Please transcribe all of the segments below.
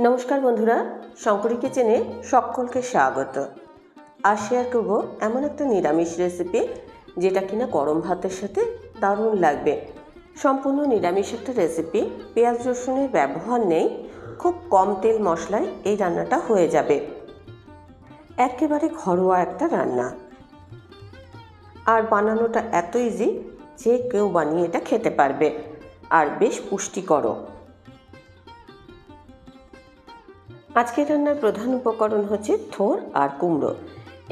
নমস্কার বন্ধুরা শঙ্করী কিচেনে সকলকে স্বাগত। আর শেয়ার করব এমন একটা নিরামিষ রেসিপি যেটা কিনা গরম ভাতের সাথে দারুণ লাগবে। সম্পূর্ণ নিরামিষ একটা রেসিপি পেঁয়াজ রসুনের ব্যবহার নেই, খুব কম তেল মশলায় এই রান্নাটা হয়ে যাবে। একেবারে ঘরোয়া একটা রান্না। আর বানানোটা এত ইজি যে কেউ বানিয়ে এটা খেতে পারবে। আর বেশ পুষ্টিকরও। আজকের রান্নার প্রধান উপকরণ হচ্ছে থোর আর কুমড়ো।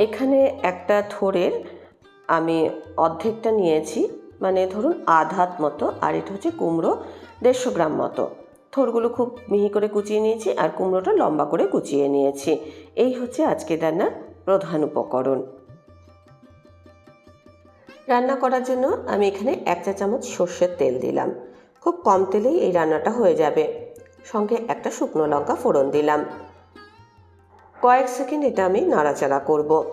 এখানে একটা থোরের আমি অর্ধেকটা নিয়েছি মানে ধরুন আধ হাত মতো, আর এটা হচ্ছে কুমড়ো দেড়শো গ্রাম মতো। থোরগুলো খুব মিহি করে কুচিয়ে নিয়েছি আর কুমড়োটা লম্বা করে কুচিয়ে নিয়েছি। এই হচ্ছে আজকের রান্নার প্রধান উপকরণ। রান্না করার জন্য আমি এখানে এক চা চামচ সর্ষের তেল দিলাম। খুব কম তেলেই এই রান্নাটা হয়ে যাবে। সঙ্গে একটা শুকনো লঙ্কা ফোড়ন দিলাম। কয়েক সেকেন্ড এটা আমি নাড়াচাড়া করব।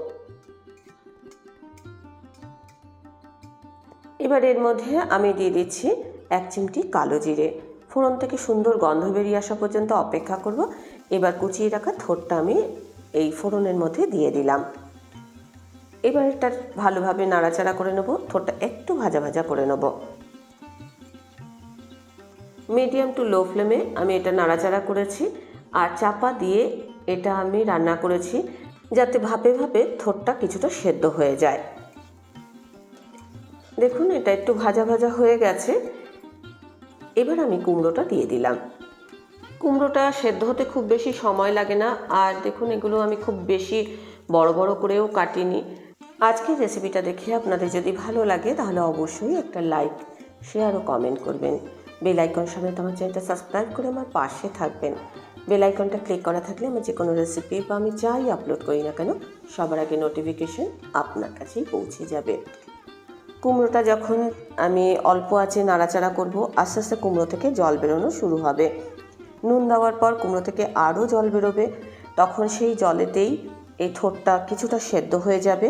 এবার এর মধ্যে আমি দিয়ে দিচ্ছি এক চিমটি কালো জিরে। ফোড়ন থেকে সুন্দর গন্ধ বেরিয়ে আসা পর্যন্ত অপেক্ষা করব। এবার কুচিয়ে রাখা থোরটা আমি এই ফোড়নের মধ্যে দিয়ে দিলাম। এবার এটা ভালোভাবে নাড়াচাড়া করে নেব। থোরটা একটু ভাজা ভাজা করে নেব। মিডিয়াম টু লো ফ্লেমে আমি এটা নাড়াচাড়া করেছি আর চাপা দিয়ে এটা আমি রান্না করেছি যাতে ভাপে ভাপে থোরটা কিছুটা সেদ্ধ হয়ে যায়। দেখুন, এটা একটু ভাজা ভাজা হয়ে গেছে। এবার আমি কুমড়োটা দিয়ে দিলাম। কুমড়োটা সেদ্ধ হতে খুব বেশি সময় লাগে না আর দেখুন, এগুলো আমি খুব বেশি বড় বড় করেও কাটিনি। আজকের রেসিপিটা দেখে আপনাদের যদি ভালো লাগে, তাহলে অবশ্যই একটা লাইক শেয়ার ও কমেন্ট করবেন। বেল আইকন সমেত আমার চ্যানেলটা সাবস্ক্রাইব করে আমার পাশে থাকবেন। বেল আইকনটা ক্লিক করা থাকলে আমার যে কোনো রেসিপি বা আমি যাই আপলোড করি না কেন, সবার আগে নোটিফিকেশন আপনার কাছেই পৌঁছে যাবে। কুমড়োটা যখন আমি অল্প আছে নাড়াচাড়া করব, আস্তে আস্তে কুমড়ো থেকে জল বেরোনো শুরু হবে। নুন দেওয়ার পর কুমড়ো থেকে আরও জল বেরোবে। তখন সেই জলেতেই এই ঠোঁটটা কিছুটা সেদ্ধ হয়ে যাবে।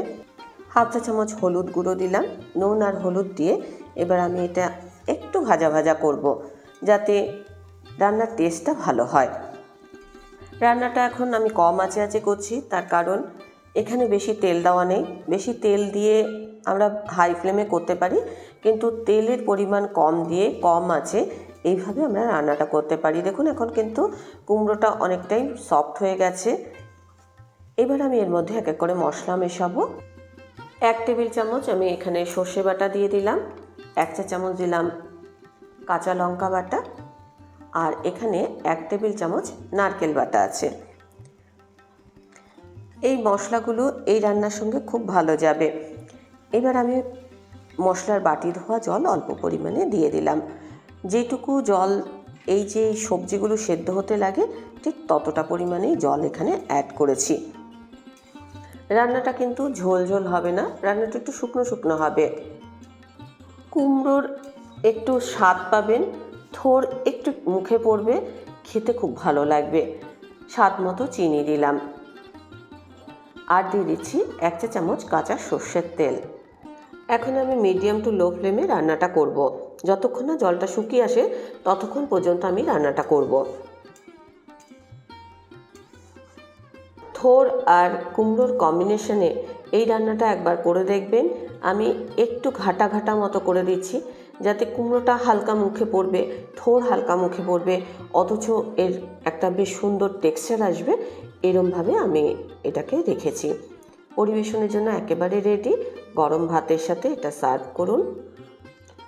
হাফ চা চামচ হলুদ গুঁড়ো দিলাম। নুন আর হলুদ দিয়ে এবার আমি এটা একটু ভাজা ভাজা করব, যাতে রান্নার টেস্টটা ভালো হয়। রান্নাটা এখন আমি কম আঁচে আঁচে করছি, তার কারণ এখানে বেশি তেল দেওয়া নেই। বেশি তেল দিয়ে আমরা হাই ফ্লেমে করতে পারি, কিন্তু তেলের পরিমাণ কম দিয়ে কম আছে এইভাবে আমরা রান্নাটা করতে পারি। দেখুন, এখন কিন্তু কুমড়োটা অনেকটাই সফট হয়ে গেছে। এবার আমি এর মধ্যে এক এক করে মশলা মেশাবো। এক টেবিল চামচ আমি এখানে সর্ষে বাটা দিয়ে দিলাম। এক চা চামচ দিলাম কাঁচা লঙ্কা বাটা আর এখানে এক টেবিল চামচ নারকেল বাটা আছে। এই মশলাগুলো এই রান্নার সঙ্গে খুব ভালো যাবে। এবার আমি মশলার বাটি ধোয়া জল অল্প পরিমাণে দিয়ে দিলাম। যেটুকু জল এই যে সবজিগুলো সেদ্ধ হতে লাগে, ঠিক ততটা পরিমাণেই জল এখানে অ্যাড করেছি। রান্নাটা কিন্তু ঝোল ঝোল হবে না, রান্নাটা একটু শুকনো শুকনো হবে। কুমড়োর একটু স্বাদ পাবেন, থোর একটু মুখে পড়বে, খেতে খুব ভালো লাগবে স্বাদ মতো চিনি দিলাম আর দিয়ে দিচ্ছি এক চা চামচ কাঁচা সর্ষের তেল এখন আমি মিডিয়াম টু লো ফ্লেমে রান্নাটা করব। যতক্ষণ না জলটা শুকিয়ে আসে, ততক্ষণ পর্যন্ত আমি রান্নাটা করব। থোর আর কুমড়োর কম্বিনেশনে এই রান্নাটা একবার করে দেখবেন আমি একটু ঘাটা ঘাটা মতো করে দিচ্ছি, যাতে কুমড়োটা হালকা মুখে পড়বে ঠোর হালকা মুখে পড়বে, অথচ এর একটা বেশ সুন্দর টেক্সচার আসবে, এরমভাবে আমি এটাকে রেখেছি। পরিবেশনের জন্য একেবারে রেডি গরম ভাতের সাথে এটা সার্ভ করুন।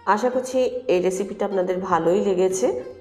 আশা করছি এই রেসিপিটা আপনাদের ভালোই লেগেছে।